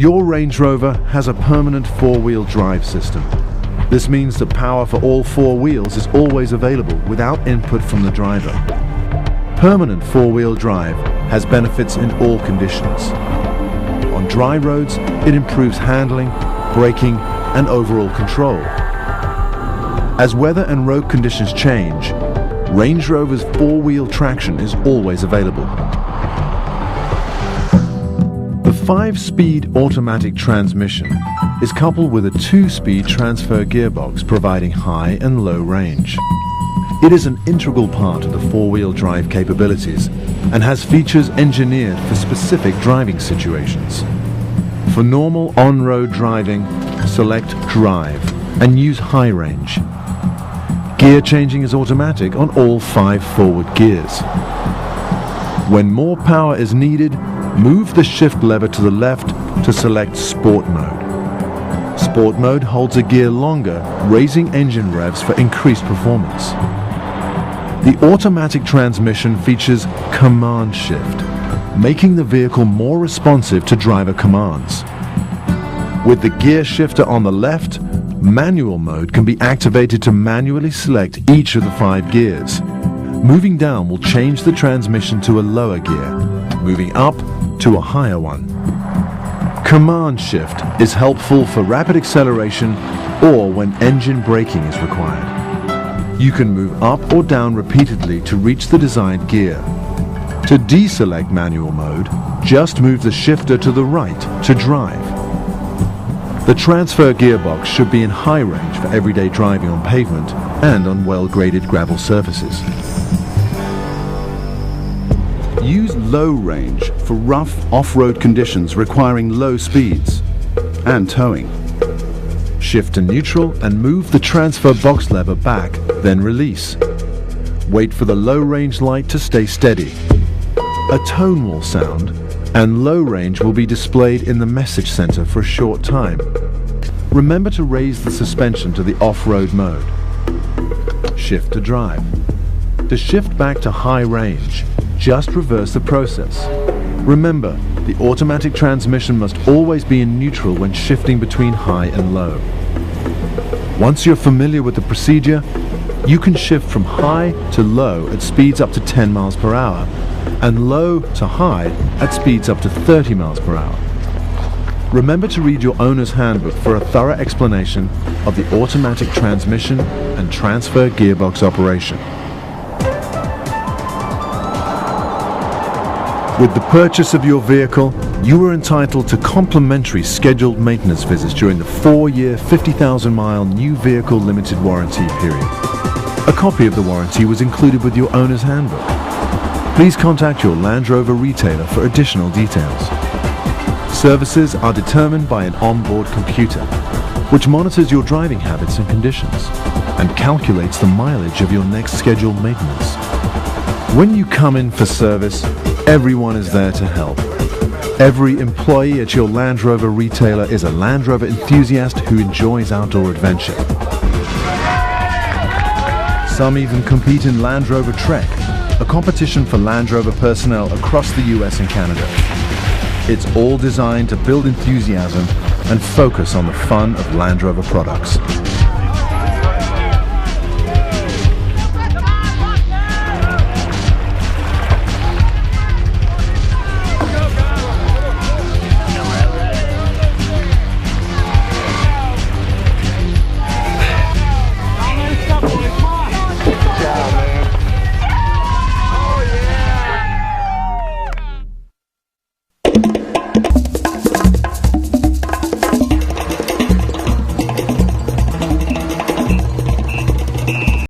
Your Range Rover has a permanent four-wheel drive system. This means that power for all four wheels is always available without input from the driver. Permanent four-wheel drive has benefits in all conditions. On dry roads, it improves handling, braking and overall control. As weather and road conditions change, Range Rover's four-wheel traction is always available. Five-speed automatic transmission is coupled with a two-speed transfer gearbox providing high and low range. It is an integral part of the four-wheel drive capabilities and has features engineered for specific driving situations. For normal on-road driving, select Drive and use High Range. Gear changing is automatic on all five forward gears. When more power is needed, move the shift lever to the left to select Sport Mode. Sport Mode holds a gear longer, raising engine revs for increased performance. The automatic transmission features Command Shift, making the vehicle more responsive to driver commands. With the gear shifter on the left, manual mode can be activated to manually select each of the five gears. Moving down will change the transmission to a lower gear, moving up to a higher one. Command shift is helpful for rapid acceleration or when engine braking is required. You can move up or down repeatedly to reach the desired gear. To deselect manual mode, just move the shifter to the right to drive. The transfer gearbox should be in high range for everyday driving on pavement and on well-graded gravel surfaces. Use low range for rough off-road conditions requiring low speeds and towing. Shift to neutral and move the transfer box lever back, then release. Wait for the low range light to stay steady. A tone will sound and low range will be displayed in the message center for a short time. Remember to raise the suspension to the off-road mode. Shift to drive. To shift back to high range, just reverse the process. Remember, the automatic transmission must always be in neutral when shifting between high and low. Once you're familiar with the procedure, you can shift from high to low at speeds up to 10 miles per hour and low to high at speeds up to 30 miles per hour. Remember to read your owner's handbook for a thorough explanation of the automatic transmission and transfer gearbox operation. With the purchase of your vehicle, you are entitled to complimentary scheduled maintenance visits during the four-year, 50,000-mile new vehicle limited warranty period. A copy of the warranty was included with your owner's handbook. Please contact your Land Rover retailer for additional details. Services are determined by an onboard computer, which monitors your driving habits and conditions and calculates the mileage of your next scheduled maintenance. When you come in for service, everyone is there to help. Every employee at your Land Rover retailer is a Land Rover enthusiast who enjoys outdoor adventure. Some even compete in Land Rover Trek, a competition for Land Rover personnel across the US and Canada. It's all designed to build enthusiasm and focus on the fun of Land Rover products.